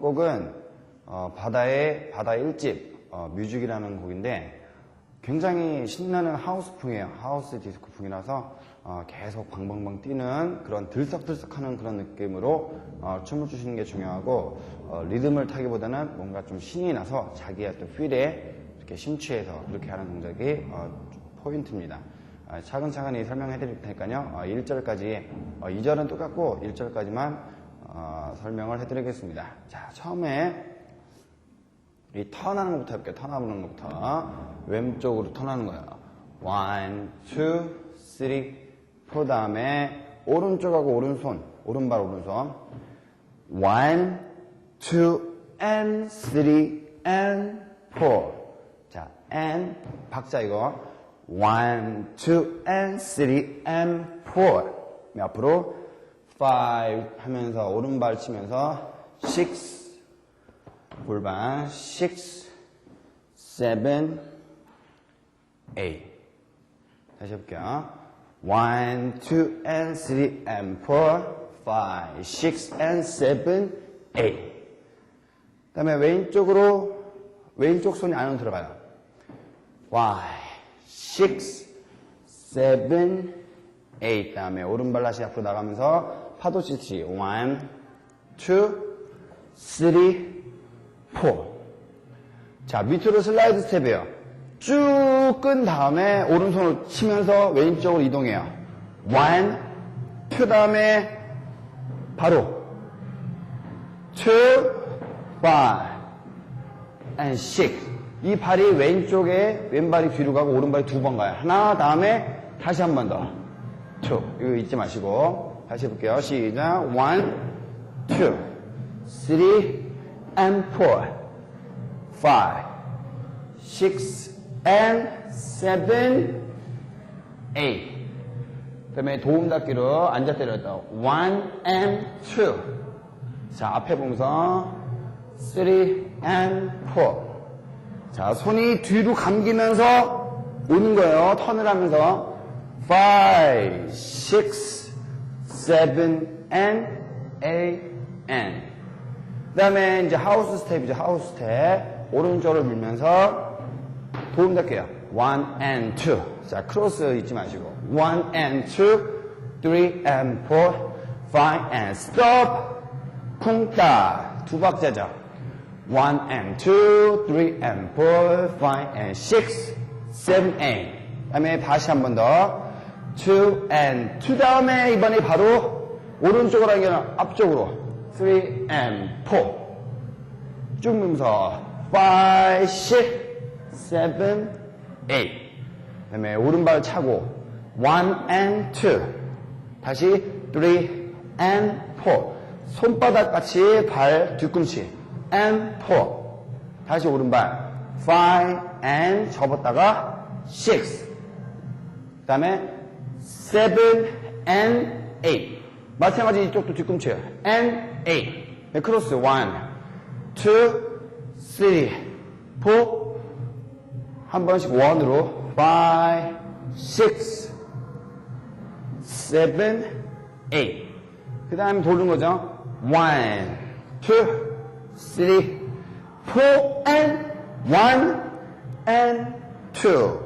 곡은 어, 바다의 바다 일집 어, 뮤직이라는 곡인데 굉장히 신나는 하우스풍이에요. 하우스 디스코풍이라서 어, 계속 방방방 뛰는 그런 들썩들썩하는 그런 느낌으로 어, 춤을 추시는 게 중요하고 어, 리듬을 타기보다는 뭔가 좀 신이 나서 자기의 어떤 필에 이렇게 심취해서 그렇게 하는 동작이 어, 포인트입니다. 아, 차근차근히 설명해 드릴 테니까요. 어, 1절까지, 어, 2절은 똑같고 1절까지만 어, 설명을 해 드리겠습니다. 자, 처음에 이 턴하는 것부터 해볼게요. 턴하는 것부터. 왼쪽으로 턴하는 거예요. 원, 투, 쓰리, 포 다음에 오른쪽하고 오른손, 오른발 오른손. 원, 투, and three, and four. 자, and 박자 이거. one, two, and three, and four. 앞으로 five 하면서 오른발 치면서 six, 골반 6, 7, 8 다시 해볼게요. 1, 2, and 3, and 4 5, 6, and 7, 8그 다음에 왼쪽으로 왼쪽 손이 안으로 들어가요. 5, 6, 7, 8 다음에 오른발 다시 앞으로 나가면서 파도 치듯이 1, 2, 3, 4. 자, 밑으로 슬라이드 스텝이에요. 쭉 끈 다음에 오른손을 치면서 왼쪽으로 이동해요. 1, 2 다음에 바로 2, 5, and 6. 이 발이 왼쪽에 왼발이 뒤로 가고 오른발이 두 번 가요. 하나 다음에 다시 한 번 더. 2. 이거 잊지 마시고 다시 해볼게요. 시작. 1, 2, 3, and 4, 5, 6, and 7, 8. 그 다음에 도움 닫기로 앉아 때렸다. 1 and 2. 자, 앞에 보면서 3 and 4. 자, 손이 뒤로 감기면서 오는 거예요. 턴을 하면서 5, 6, 7, and 8, and. 그 다음에 이제 하우스 스텝이죠. 하우스 스텝. 오른쪽을 밀면서 도움 닫게요. 1 and 2. 자, 크로스 잊지 마시고. 1 and 2, 3 and 4, 5 and stop. 쿵따. 두 박자죠. 1 and 2, 3 and 4, 5 and 6, 7, 8. 그 다음에 다시 한 번 더. 2 and 2 다음에 이번에 바로 오른쪽으로 하는 게 아니라 앞쪽으로. 3 and 4. 쭉 밀면서 5, 6, 7, 8. 그 다음에 오른발 차고 1 and 2. 다시 3 and 4. 손바닥 같이 발 뒤꿈치 and 4. 다시 오른발 5 and 접었다가 6. 그 다음에 7 and 8. 마찬가지 이쪽도 뒤꿈치예요. and 8. 네, 크로스 1, 2, 3, 4. 한 번씩 원으로 5, 6, 7, 8. 그 다음에 도는 거죠. 1, 2, 3, 4, and 1, and 2.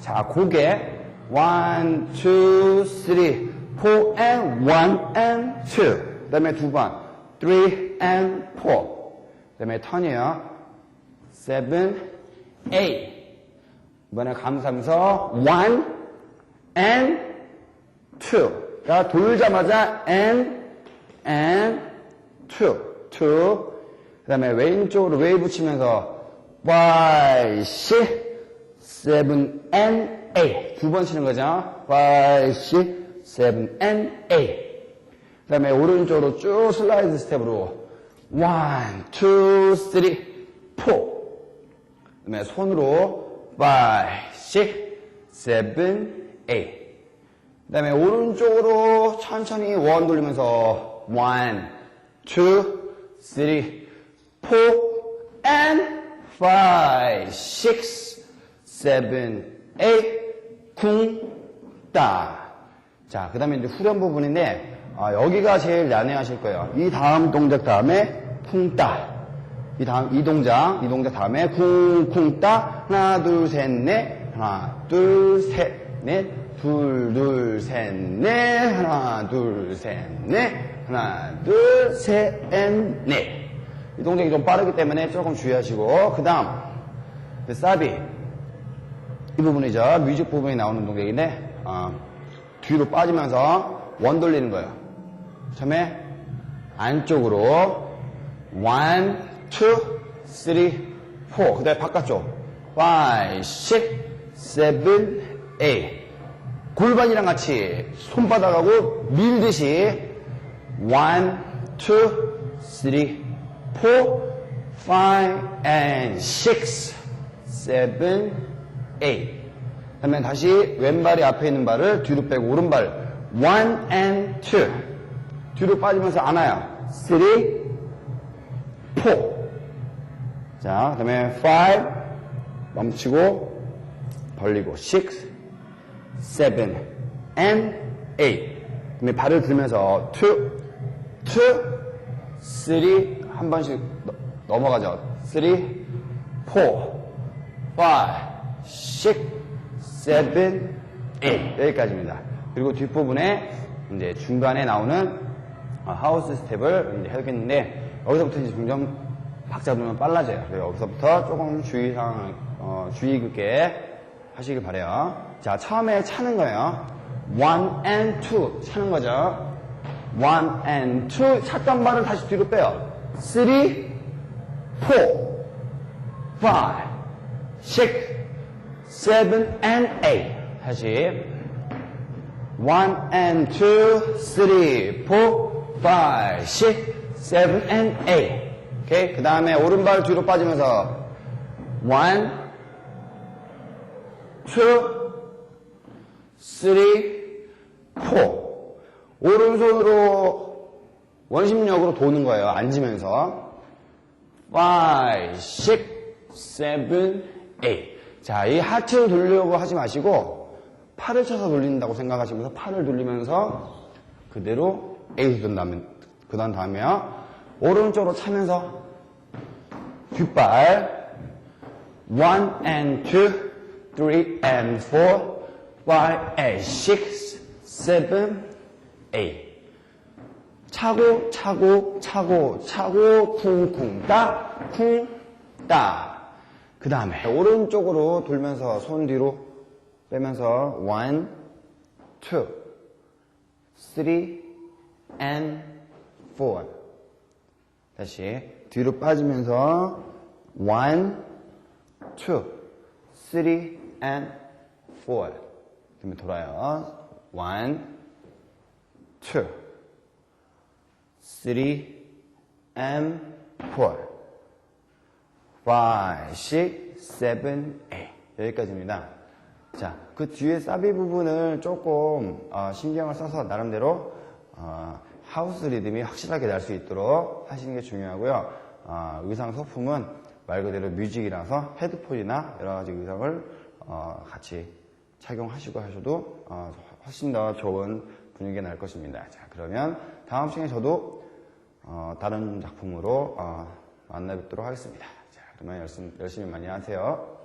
자, 고개 1, 2, 3, 4, and 1, and 2. 그 다음에 두번 3, and 4. 그 다음에 턴이에요. 7, 8. 이번에 감사하면서 1 and 2. 자, 돌자마자 and and 2. 2. 그 다음에 왼쪽으로 웨이브 치면서 5, 6, 7 and 8. 두번 치는 거죠. 5, 6, 7 and 8. 그 다음에 오른쪽으로 쭉 슬라이드 스텝으로 1, 2, 3, 4. 그 다음에 손으로 5, 6, 7, 8. 그 다음에 오른쪽으로 천천히 원 돌리면서 1, 2, 3, 4, and 5, 6, 7, 8, 쿵, 따. 자, 그 다음에 이제 후렴 부분인데, 아, 여기가 제일 난해하실 거예요. 이 다음 동작 다음에 쿵 따. 이 다음, 이 동작, 이 동작 다음에 쿵, 쿵 따. 하나, 둘, 셋, 넷. 하나, 둘, 셋, 넷. 둘, 둘, 셋, 넷. 하나, 둘, 셋, 넷. 하나, 둘, 셋, 넷. 이 동작이 좀 빠르기 때문에 조금 주의하시고. 그 다음, 그 사비. 이 부분이죠. 뮤직 부분이 나오는 동작인데, 어, 뒤로 빠지면서 원 돌리는 거예요. 처음에 안쪽으로 one, two, three, four. 그 다음에 바깥쪽 five, six, seven, eight. 골반이랑 같이 손바닥하고 밀듯이 two, three, four, five, and six, seven, eight. 그다음에 다시 왼발이 앞에 있는 발을 뒤로 빼고 오른발 one and two 뒤로 빠지면서 안아요. three, four. 자, 그다음에 five 멈추고 벌리고 six, seven, and eight. 그다음에 발을 들면서 two, two, three 한 번씩 너- 넘어가죠. three, four, five, six, seven, eight 여기까지입니다. 그리고 뒷부분에 이제 중간에 나오는 어, 하우스 스텝을 이제 해야겠는데 여기서부터 이제 점점 박자 누르면 빨라져요. 그래서 여기서부터 조금 주의사항 어, 주의 깊게 하시길 바래요. 자 처음에 차는 거예요. one and two 차는 거죠. one and two 찼던 발을 다시 뒤로 빼요. three, four, five, six, seven, and eight. 다시 one and two, three, four, five, six, seven, and eight. 오케이. 그 다음에 오른발 뒤로 빠지면서 one, two, three, four. 오른손으로 원심력으로 도는 거예요. 앉으면서. five, six, seven, eight. 자, 이 하트를 돌리려고 하지 마시고 팔을 쳐서 돌린다고 생각하시면서 팔을 돌리면서 그대로 eight을 든 다음에 그다음 다음에요. 오른쪽으로 차면서 뒷발 one and two, three and four, five and six, seven, eight. 차고 차고 차고 차고 쿵쿵 따쿵 따. 그 다음에 오른쪽으로 돌면서 손 뒤로 빼면서 one, two, three, and four. 다시 뒤로 빠지면서 one, two, three, and four. 그러면 돌아요. one, two. three, and four. Five, six, seven, eight. 여기까지입니다. 자, 그 뒤에 사비 부분을 조금 어, 신경을 써서 나름대로 어, 하우스 리듬이 확실하게 날 수 있도록 하시는 게 중요하고요. 어, 의상 소품은 말 그대로 뮤직이라서 헤드폰이나 여러 가지 의상을 어, 같이 착용하시고 하셔도 어, 훨씬 더 좋은 분위기가 날 것입니다. 자, 그러면 다음 시간에 저도 어, 다른 작품으로 어, 만나 뵙도록 하겠습니다. 열심히, 열심히 많이 하세요.